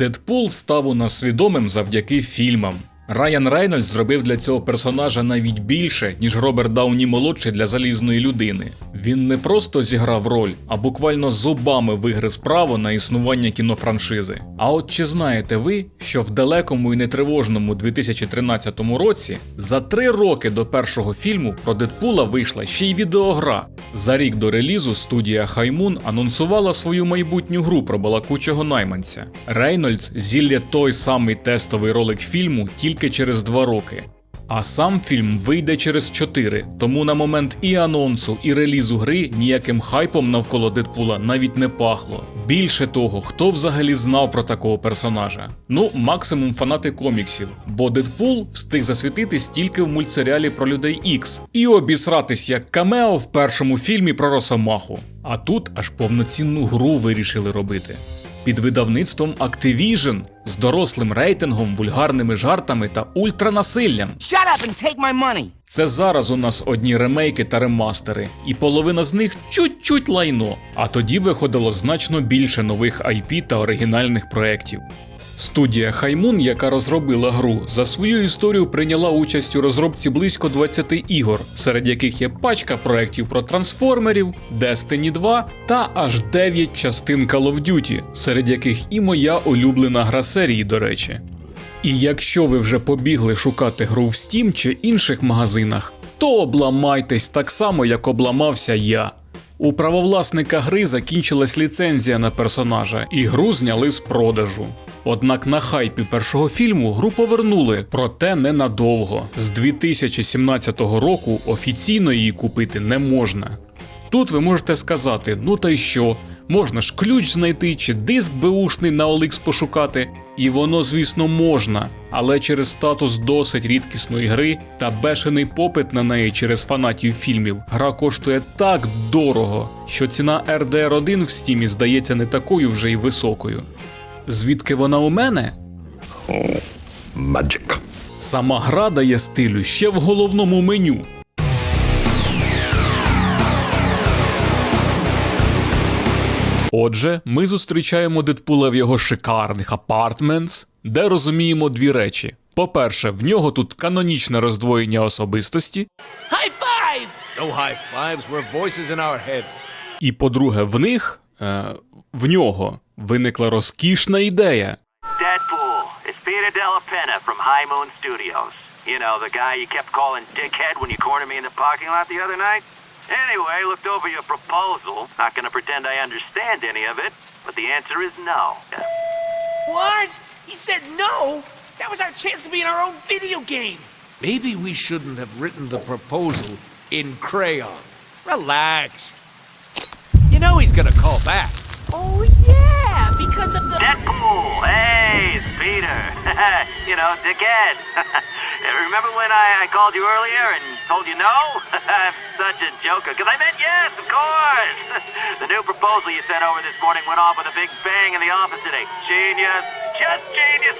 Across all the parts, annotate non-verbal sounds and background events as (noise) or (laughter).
Дедпул став у нас свідомим завдяки фільмам. Райан Рейнольдс зробив для цього персонажа навіть більше, ніж Роберт Дауні молодший для залізної людини. Він не просто зіграв роль, а буквально зубами вигриз право на існування кінофраншизи. А от чи знаєте ви, що в далекому і нетривожному 2013 році за три роки до першого фільму про Дедпула вийшла ще й відеогра. За рік до релізу студія Хаймун анонсувала свою майбутню гру про балакучого найманця. Рейнольдс зілля той самий тестовий ролик фільму тільки через два роки. А сам фільм вийде через 4, тому на момент і анонсу, і релізу гри ніяким хайпом навколо Дедпула навіть не пахло. Більше того, хто взагалі знав про такого персонажа? Ну, максимум фанати коміксів, бо Дедпул встиг засвітитись тільки в мультсеріалі про людей Ікс і обісратись як камео в першому фільмі про Росомаху. А тут аж повноцінну гру вирішили робити під видавництвом Activision з дорослим рейтингом, вульгарними жартами та ультранасиллям. Shut up and take my money. Це зараз у нас одні ремейки та ремастери, і половина з них чуть-чуть лайно. А тоді виходило значно більше нових IP та оригінальних проєктів. Студія Хаймун, яка розробила гру, за свою історію прийняла участь у розробці близько 20 ігор, серед яких є пачка проєктів про трансформерів, Destiny 2 та аж 9 частин Call of Duty, серед яких і моя улюблена гра серії, до речі. І якщо ви вже побігли шукати гру в Steam чи інших магазинах, то обламайтесь так само, як обламався я. У правовласника гри закінчилась ліцензія на персонажа, і гру зняли з продажу. Однак на хайпі першого фільму гру повернули, проте ненадовго. З 2017 року офіційно її купити не можна. Тут ви можете сказати: ну та й що, можна ж ключ знайти чи диск беушний на OLX пошукати. І воно, звісно, можна, але через статус досить рідкісної гри та бешений попит на неї через фанатів фільмів, гра коштує так дорого, що ціна RDR 1 в стімі здається не такою вже й високою. Звідки вона у мене? Magic. Сама гра дає стилю ще в головному меню. Отже, ми зустрічаємо Дедпула в його шикарних апартментс, де розуміємо дві речі. По-перше, в нього тут канонічне роздвоєння особистості, High five! No high fives, we're voices in our head. і по-друге, в них, е, в нього виникла розкішна ідея. Deadpool. It's Peter Della Penna from High Moon Studios. You know, the guy you kept calling dickhead when you cornered me in the parking lot the other night? Anyway, looked over your proposal. Not gonna pretend I understand any of it, but the answer is no. What? He said no? That was our chance to be in our own video game. Maybe we shouldn't have written the proposal in crayon. Relax. You know he's gonna call back. Oh, Deadpool! Hey, it's Peter. (laughs) you know, dickhead. (laughs) Remember when I, I called you earlier and told you no? I'm (laughs) such a joker, because I meant yes, of course. the new proposal you sent over this morning went off with a big bang in the office today. Genius. Just genius.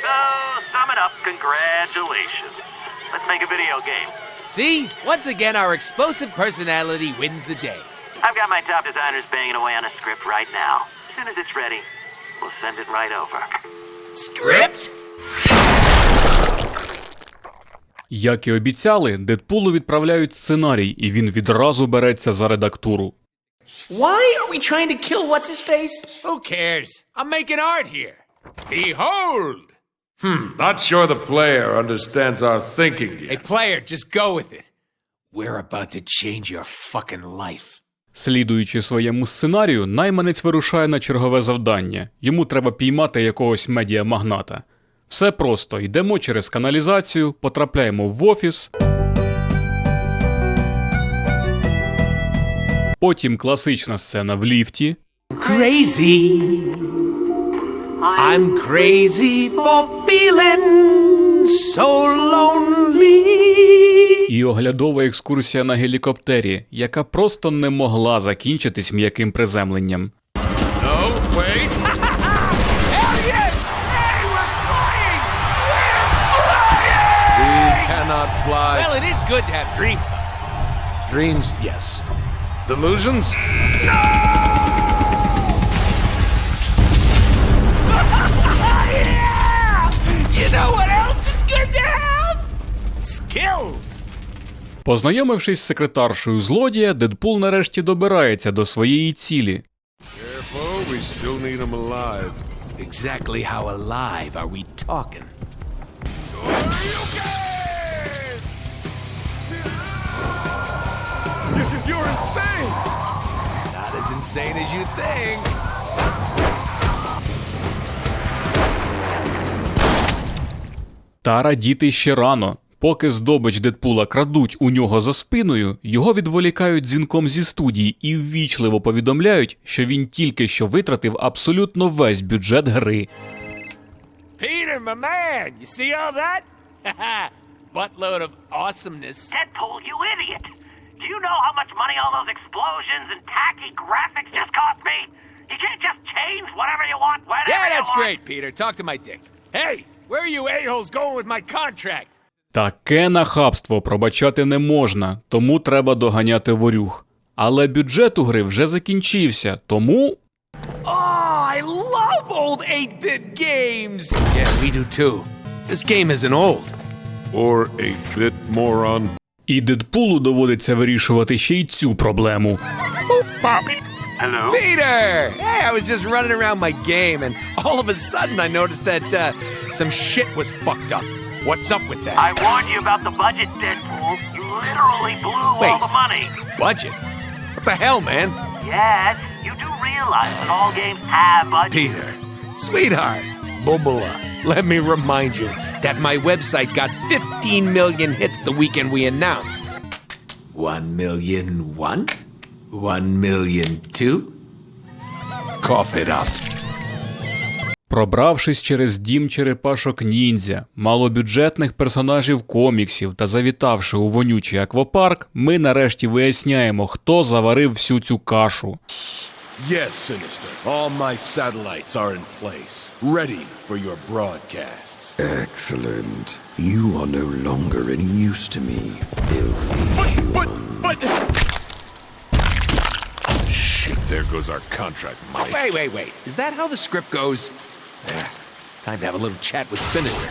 So, sum it up, congratulations. Let's make a video game. See? Once again, our explosive personality wins the day. I've got my top designers banging away on a script right now. As soon as it's ready, we'll send it right over. Script? Як і обіцяли, Дедпулу відправляють сценарій, і він відразу береться за редактуру. Why are we trying to kill what's his face? Who cares? I'm making art here. Behold! Hmm, Not sure the player understands our thinking yet. Hey, player, just go with it. We're about to change your fucking life. Слідуючи своєму сценарію, найманець вирушає на чергове завдання. Йому треба піймати якогось медіамагната. Все просто йдемо через каналізацію, потрапляємо в офіс. Потім класична сцена в ліфті. crazy. I'm crazy for feeling so lonely. І оглядова екскурсія на гелікоптері, яка просто не могла закінчитись м'яким приземленням. No, wait. Hell yes! Hey, we're flying! We're flying! We cannot fly. Well, it is good to have dreams, though. Dreams, yes. Delusions? No! yeah! You know what Skills. Познайомившись з секретаршою злодія, Дедпул нарешті добирається до своєї цілі. Careful, we still need him alive. Exactly how alive are we talking? You're insane! Not as insane as you think. Та радіти ще рано. Поки здобич Дедпула крадуть у нього за спиною, його відволікають дзвінком зі студії і ввічливо повідомляють, що він тільки що витратив абсолютно весь бюджет гри. Peter, my man, you see all that? Buttload of awesomeness. Deadpool, you idiot! Do you know how much money all those explosions and tacky graphics just cost me? You can't just change whatever you want, whenever Yeah, that's you want. great, Peter. Talk to my dick. Hey, where are you a-holes going with my contract? Таке нахабство пробачати не можна, тому треба доганяти ворюг. Але бюджет у гри вже закінчився, тому Oh, I love old 8-bit games. Yeah, we do too. This game isn't old. Or a bit moron. і Дедпулу доводиться вирішувати ще й цю проблему. Hello? Peter! Hey, I was just running around my game, and all of a sudden I noticed that uh, some shit was fucked up. What's up with that? I warned you about the budget, Deadpool. You literally blew all the money. Budget? What the hell, man? Yes, you do realize that all games have budgets. Peter, sweetheart, Bubula, let me remind you that my website got 15 million hits the weekend we announced. One million one? One million two? Cough it up. Пробравшись через дім черепашок ніндзя, малобюджетних персонажів коміксів та завітавши у вонючий аквапарк, ми нарешті виясняємо, хто заварив всю цю кашу. Yes, Sinister. All my satellites are in place, ready for your broadcasts. Excellent. You are no longer any use to me, filthy But, human. but. Shit, there goes our contract money. Wait, wait, wait. Is that how the script goes? Yeah. Time to have a little chat with Sinister.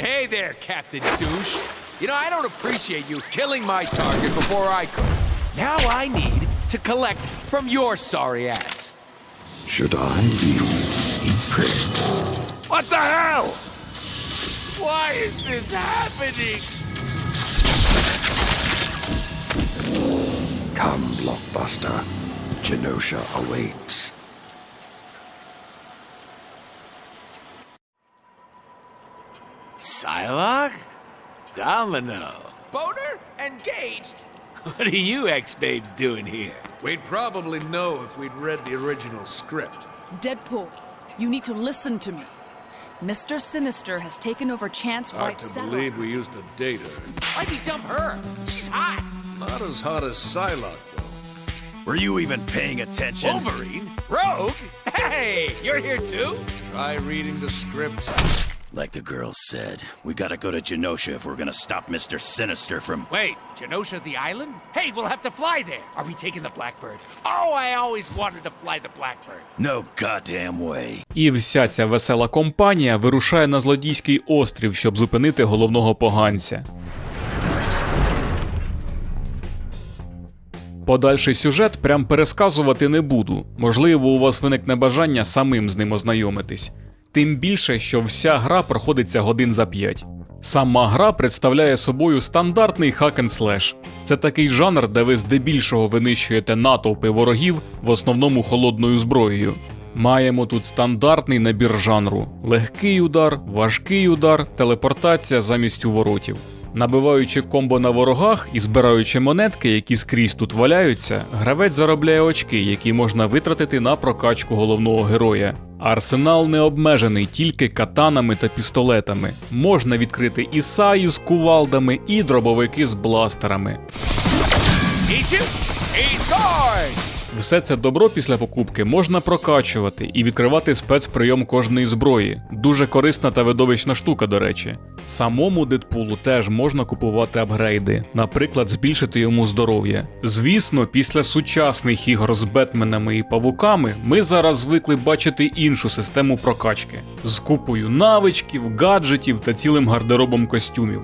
Hey there, Captain Douche. You know, I don't appreciate you killing my target before I could. Now I need to collect from your sorry ass. Should I be impressed? What the hell? Why is this happening? Come, Blockbuster. Genosha awaits. Psylocke? Domino. Boner? Engaged? What are you ex-babes doing here? We'd probably know if we'd read the original script. Deadpool, you need to listen to me. Mr. Sinister has taken over Chance Hard White's to satellite. believe we used to date her. Why'd he dump her? She's hot. Not as hot as Psylocke, though. Were you even paying attention? Wolverine? Rogue? Hey, you're here too? Try reading the script. Like the girl said, we gotta go to Genosha if we're gonna stop Mr. Sinister from. Wait, Genosha the island? Hey, we'll have to fly there. Are we taking the Blackbird? Oh, I always wanted to fly the Blackbird. No goddamn way. І вся ця весела компанія вирушає на злодійський острів, щоб зупинити головного поганця. Подальший сюжет прям пересказувати не буду. Можливо, у вас виникне бажання самим з ним ознайомитись. Тим більше, що вся гра проходиться годин за 5. Сама гра представляє собою стандартний хакен слеш. Це такий жанр, де ви здебільшого винищуєте натовпи ворогів, в основному холодною зброєю. Маємо тут стандартний набір жанру: легкий удар, важкий удар, телепортація замість уворотів. Набиваючи комбо на ворогах і збираючи монетки, які скрізь тут валяються, гравець заробляє очки, які можна витратити на прокачку головного героя. Арсенал не обмежений тільки катанами та пістолетами. Можна відкрити і саї з кувалдами, і дробовики з бластерами. He shoots. Все це добро після покупки можна прокачувати і відкривати спецприйом кожної зброї. Дуже корисна та видовищна штука, до речі. Самому Дедпулу теж можна купувати апгрейди, наприклад, збільшити йому здоров'я. Звісно, після сучасних ігор з Бетменами і павуками ми зараз звикли бачити іншу систему прокачки з купою навичків, гаджетів та цілим гардеробом костюмів.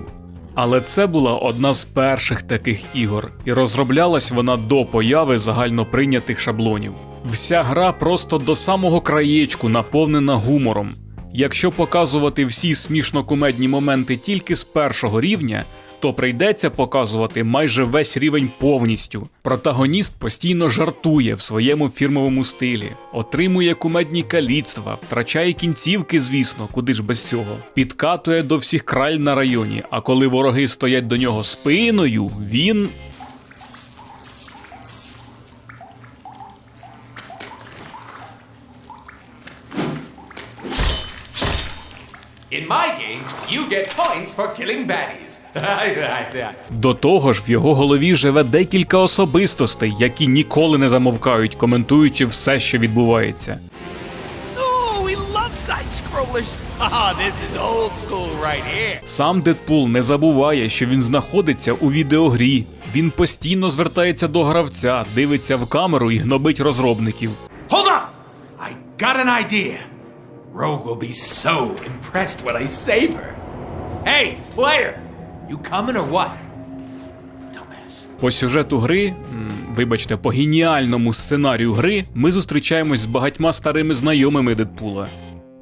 Але це була одна з перших таких ігор, і розроблялась вона до появи загальноприйнятих шаблонів. Вся гра просто до самого краєчку наповнена гумором. Якщо показувати всі смішно-кумедні моменти тільки з першого рівня, то прийдеться показувати майже весь рівень повністю. Протагоніст постійно жартує в своєму фірмовому стилі, отримує кумедні каліцтва, втрачає кінцівки, звісно, куди ж без цього. Підкатує до всіх краль на районі, а коли вороги стоять до нього спиною, він. Points for killing baddies. (laughs) До того ж, в його голові живе декілька особистостей, які ніколи не замовкають, коментуючи все, що відбувається. (laughs) Сам Дедпул не забуває, що він знаходиться у відеогрі. Він постійно звертається до гравця, дивиться в камеру і гнобить розробників. Hold up! I got an idea. Rogue will be so impressed when I save her. Hey, player! You coming or what? По сюжету гри, вибачте, по геніальному сценарію гри, ми зустрічаємось з багатьма старими знайомими Дедпула.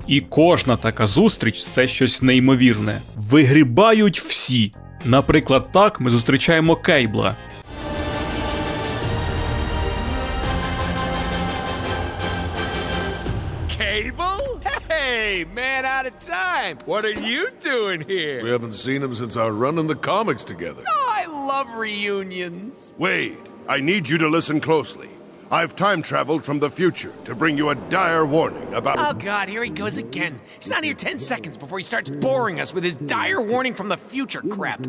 І кожна така зустріч це щось неймовірне. Вигрібають всі. Наприклад, так ми зустрічаємо Кейбла. Hey, man out of time. What are you doing here? We haven't seen him since our run in the comics together. Oh, I love reunions. Wade, I need you to listen closely. I've time traveled from the future to bring you a dire warning about. Oh, God, here he goes again. He's not here 10 seconds before he starts boring us with his dire warning from the future crap.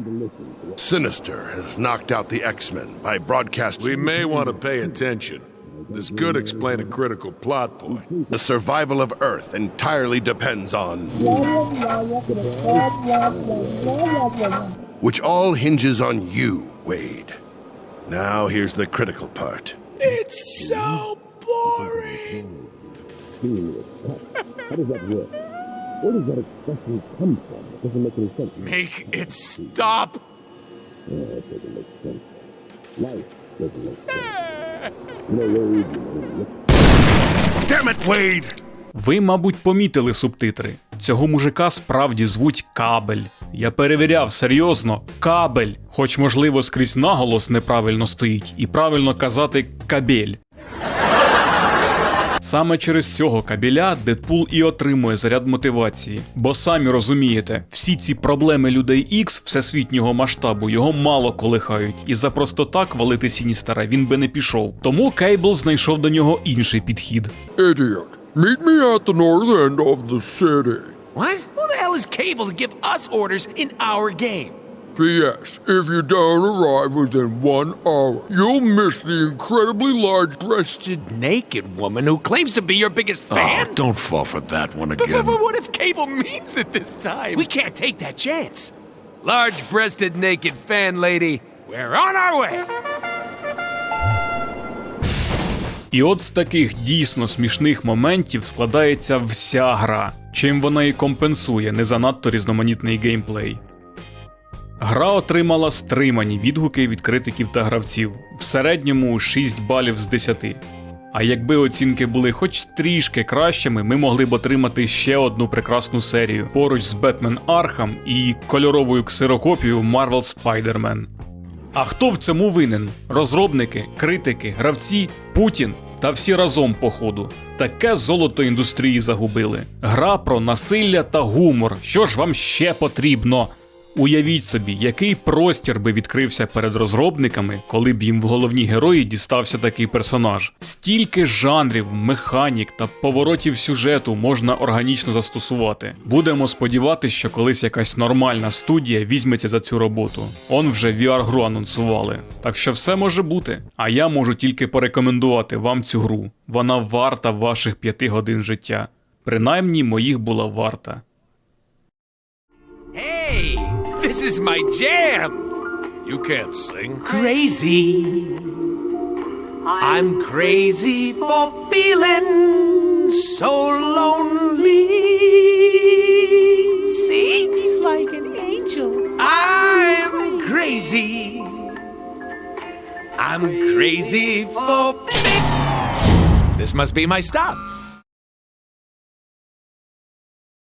Sinister has knocked out the X Men by broadcasting. We may want to pay attention. This could explain a critical plot point. The survival of Earth entirely depends on. Which all hinges on you, Wade. Now here's the critical part. It's so boring. How does that work? Where does that expression come from? It doesn't make any sense. Make it stop! Yeah, it doesn't make sense. Life doesn't make sense. Damn it, Wade! Ви, мабуть, помітили субтитри. Цього мужика справді звуть кабель. Я перевіряв серйозно, кабель, хоч можливо скрізь наголос неправильно стоїть, і правильно казати кабель. Саме через цього кабеля Дедпул і отримує заряд мотивації. Бо самі розумієте, всі ці проблеми людей X всесвітнього масштабу його мало колихають, і за просто так валити Сіністера він би не пішов. Тому Кейбл знайшов до нього інший підхід. Idiot. Meet me at the north end of the city. What? Who the hell is Cable to give us orders in our game? P.S. If you don't arrive within one hour, you'll miss the incredibly large breasted. Naked woman who claims to be your biggest fan? Oh, don't fall for that one again. But, but, but what if Cable means it this time? We can't take that chance. Large breasted naked fan lady, we're on our way. І от з таких дійсно смішних моментів складається вся гра, чим вона і компенсує не занадто різноманітний геймплей. Гра отримала стримані відгуки від критиків та гравців, в середньому 6 балів з 10. А якби оцінки були хоч трішки кращими, ми могли б отримати ще одну прекрасну серію поруч з Бетмен Архам і кольоровою ксерокопією Marvel Spider-Man. А хто в цьому винен? Розробники, критики, гравці, Путін та всі разом походу. Таке золото індустрії загубили. Гра про насилля та гумор. Що ж вам ще потрібно? Уявіть собі, який простір би відкрився перед розробниками, коли б їм в головні герої дістався такий персонаж. Стільки жанрів, механік та поворотів сюжету можна органічно застосувати. Будемо сподіватися, що колись якась нормальна студія візьметься за цю роботу. Он вже VR-гру анонсували. Так що все може бути. А я можу тільки порекомендувати вам цю гру. Вона варта ваших п'яти годин життя. Принаймні моїх була варта. Hey, this is my jam. You can't sing. Crazy. I'm crazy for feeling so lonely. See, he's like an angel. I'm crazy. I'm crazy for. (laughs) This must be my stop.